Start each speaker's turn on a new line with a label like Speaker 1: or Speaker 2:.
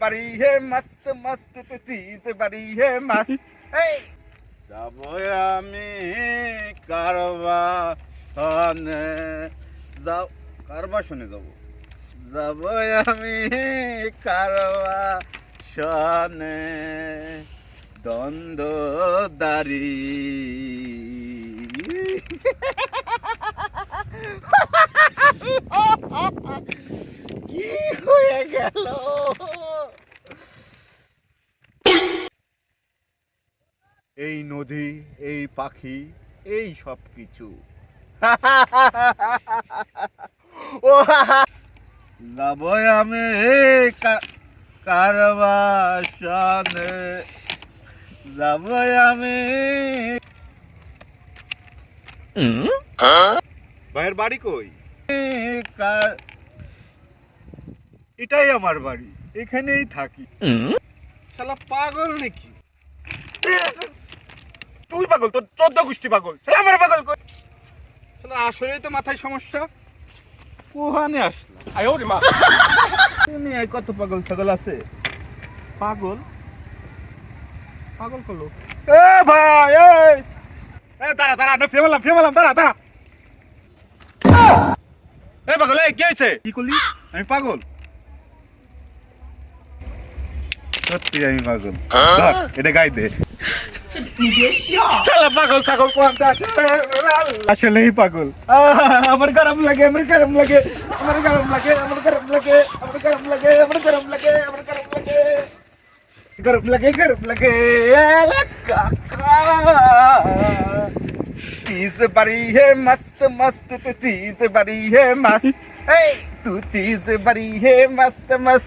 Speaker 1: बड़ी है मस्त मस्त तो चीज बड़ी है मस्त এই যাব আমি কারবা শনে যাও কারবা শনে যাব যাব আমি কারবা শনে দ্বন্দ্ব দারি কি হয়ে গেল এই নদী, এই পাখি, এই সব কিছু। আমি আমি। ভাইয়ের বাড়ি কই? এটাই আমার বাড়ি, এখানেই থাকি। শালা পাগল নাকি? তুই পাগল তোর চোদ্দ গোষ্ঠী পাগল। আমার পাগল কই? আসলেই তো মাথায় সমস্যা। কোহানে আসলো? দুনিয়ায় কত পাগল ছাগল আছে? পাগল? পাগল করল? এ ভাই এই এ দাঁড়া দাঁড়া না ফেমালাম ফেমালাম দাঁড়া দাঁড়া। এ পাগল এই কি হয়েছে? কি করলি? আমি পাগল? সত্যি আমি পাগল। এটা গাই দে। শালা পাগল ছাগল কোয়ান্তে আছে আসলেই পাগল আহ, আমার গরম লাগে আমার গরম লাগে আমার গরম লাগে আমার গরম লাগে আমার গরম লাগে আমার গরম লাগে আমার গরম লাগে গরম লাগে গরম লাগে আলা কাকা चीज बड़ी है मस्त मस्त तो चीज बड़ी है मस्त ए तू चीज बड़ी है मस्त मस्त